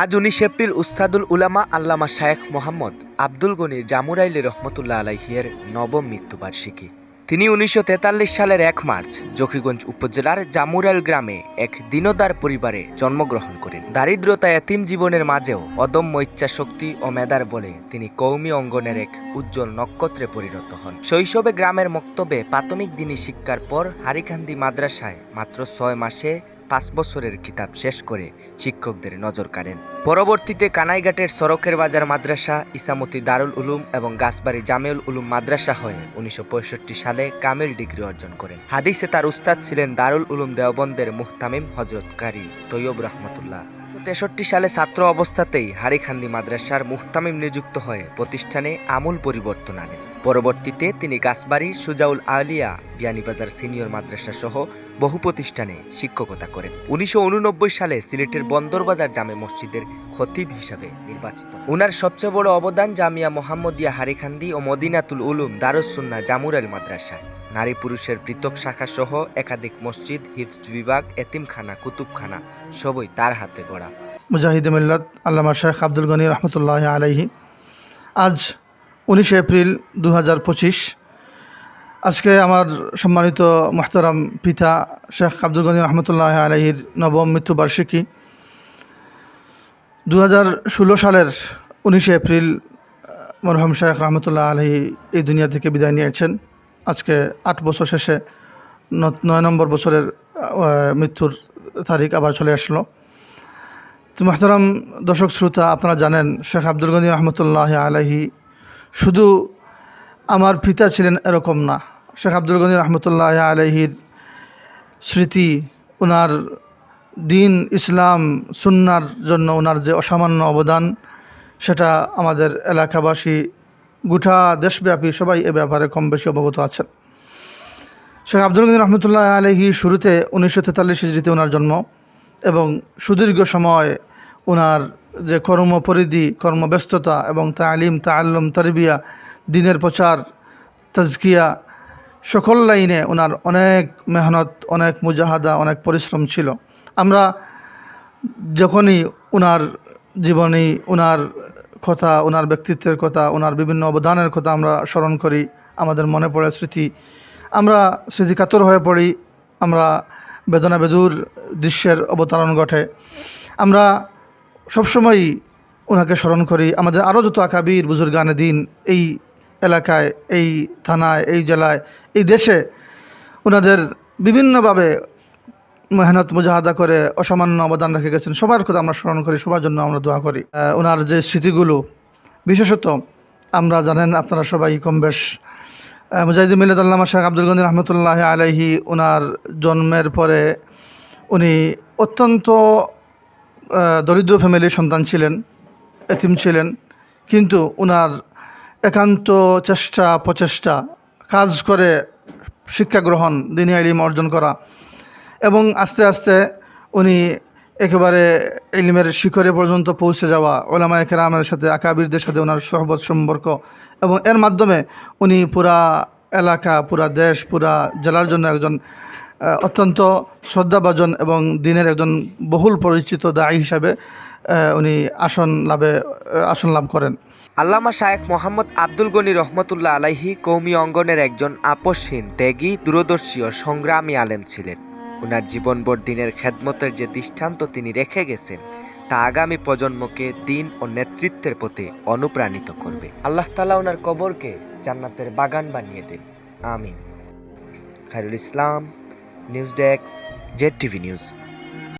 আজ উনিশ এপ্রিল উস্তাদুল উলামা আল্লামা শায়েখ মোহাম্মদ আব্দুল গনির জামুরাইলি রহমতুল্লাহ আলাইহিয়ের নবম মৃত্যুবার্ষিকী। তিনি উনিশশো তেতাল্লিশ সালের এক মার্চ জকিগঞ্জ উপজেলার জামুরাইল গ্রামে এক দিনদার পরিবারে জন্মগ্রহণ করেন। দারিদ্রতা এতিম জীবনের মাঝেও অদম্য ইচ্ছাশক্তি ও মেধার বলে তিনি কৌমি অঙ্গনের এক উজ্জ্বল নক্ষত্রে পরিণত হন। শৈশবে গ্রামের মক্তবে প্রাথমিক দিনী শিক্ষার পর হারিকান্দি মাদ্রাসায় মাত্র ছয় মাসে পাঁচ বছরের কিতাব শেষ করে শিক্ষকদের নজর কাড়েন। পরবর্তীতে কানাইঘাটের সড়কের বাজার মাদ্রাসা, ইসামতি দারুল উলুম এবং গাছবাড়ি জামেউল উলুম মাদ্রাসা হয়ে উনিশশো পঁয়ষট্টি সালে কামিল ডিগ্রি অর্জন করেন। হাদিসে তার উস্তাদ ছিলেন দারুল উলুম দেওবন্দের মুহতামিম হজরতকারী তৈয়ব রহমতুল্লাহ। তেষট্টি সালে ছাত্র অবস্থাতেই হারিখান্দি মাদ্রাসার মুহতামিম নিযুক্ত হয়ে প্রতিষ্ঠানে আমূল পরিবর্তন আনেন। পরবর্তীতে তিনি গাছবাড়ি, সুজাউল আলিয়া বিয়ানীবাজার সিনিয়র মাদ্রাসা সহ বহু প্রতিষ্ঠানে শিক্ষকতা করেন। উনিশশো উননব্বই সালে সিলেটের বন্দরবাজার জামে মসজিদের খতিব হিসাবে নির্বাচিত উনার সবচেয়ে বড় অবদান জামিয়া মোহাম্মদিয়া হারিখান্দি ও মদিনাতুল উলুম দারুসুন্না জামুরাল মাদ্রাসায়। নারী পুরুষের পৃথক শাখা সহ একাধিক মসজিদ, হিফজ বিভাগ, এতিমখানা, কুতুবখানা সবই তার হাতে গড়া। মুজাহিদ মিল্লাত আল্লামা শেখ আব্দুল গনি রহমতুল্লাহ আলাইহি। আজ উনিশে এপ্রিল দু হাজার পঁচিশ। আজকে আমার সম্মানিত মোহতারাম পিতা শেখ আব্দুল গনি রহমতুল্লাহ আলাইহির নবম মৃত্যুবার্ষিকী। দু হাজার ষোলো সালের উনিশে এপ্রিল মরহম শেখ রহমতুল্লাহ আলহী এই দুনিয়া থেকে বিদায় নিয়েছেন। আজকে আট বছর শেষে নয় নম্বর বছরের মৃত্যুর তারিখ আবার চলে আসলো। তো মোহতারাম দর্শক শ্রোতা, আপনারা জানেন শেখ আব্দুল গনি রহমতুল্লাহ আলহি শুধু আমার পিতা ছিলেন এরকম না। শেখ আব্দুল গনি রহমতুল্লাহ আলহির স্মৃতি ওনার দিন ইসলাম, সুন্নার জন্য ওনার যে অসামান্য অবদান, সেটা আমাদের এলাকাবাসী গোটা দেশব্যাপী সবাই এ ব্যাপারে কম বেশি অবগত আছেন। শেখ আব্দুল গনি রহমতুল্লাহ আলহি শুরুতে উনিশশো তেতাল্লিশ হিজড়িতে ওনার জন্ম এবং সুদীর্ঘ সময় ওনার যে কর্ম পরিধি কর্মব্যস্ততা এবং তালিম তাল্লুম তারবিয়া, দিনের প্রচার, তাজকিয়া সকল লাইনে ওনার অনেক মেহনত, অনেক মুজাহাদা, অনেক পরিশ্রম ছিল। আমরা যখনই ওনার জীবনী ওনার কথা, ওনার ব্যক্তিত্বের কথা, ওনার বিভিন্ন অবদানের কথা আমরা স্মরণ করি, আমাদের মনে পড়ে স্মৃতি। আমরা স্মৃতিকাতর হয়ে পড়ি, আমরা বেদনা বেদুর দৃশ্যের অবতারণ ঘটে। আমরা সবসময়ই ওনাকে স্মরণ করি। আমাদের আরও যত আকাবির, বুজুর্গানে দিন, এই এলাকায়, এই থানায়, এই জেলায়, এই দেশে ওনাদের বিভিন্নভাবে মেহনত মুজাহাদা করে অসামান্য অবদান রেখে গেছেন। সবার কথা আমরা স্মরণ করি, সবার জন্য আমরা দোয়া করি। ওনার যে স্মৃতিগুলো, বিশেষত আমরা জানেন আপনারা সবাই কম বেশ মুজাহিদ মিল্লাত আল্লামা শেখ আব্দুল গনি রহমতুল্লাহ আলাইহি ওনার জন্মের পরে উনি অত্যন্ত দরিদ্র ফ্যামিলির সন্তান ছিলেন, এতিম ছিলেন। কিন্তু ওনার একান্ত চেষ্টা, প্রচেষ্টা, কাজ করে শিক্ষা গ্রহণ, দিনী আলিম অর্জন করা এবং আস্তে আস্তে উনি একেবারে ইলিমের শিখরে পর্যন্ত পৌঁছে যাওয়া ওলামায় কেরামের সাথে, আকাবিরদের সাথে ওনার সহবত সম্পর্ক এবং এর মাধ্যমে উনি পুরা এলাকা, পুরা দেশ, পুরা জেলার জন্য একজন অত্যন্ত শ্রদ্ধাভাজন এবং দিনের একজন বহুল পরিচিত দায়ী হিসাবে উনি আসন লাভে আসন লাভ করেন। আল্লামা শায়েখ মোহাম্মদ আব্দুল গনি রহমতুল্লাহ আলাইহি কৌমি অঙ্গনের একজন আপসহীন ত্যাগী, দূরদর্শী ও সংগ্রামী আলেম ছিলেন। ওনার জীবনভর দিনের খেদমতের যে দৃষ্টান্ত তিনি রেখে গেছেন, তা আগামী প্রজন্মকে দিন ও নেতৃত্বের পথে অনুপ্রাণিত করবে। আল্লাহ তালা ওনার কবরকে জান্নাতের বাগান বানিয়ে দিন। আমি Khairul Islam, news desk, Z TV news.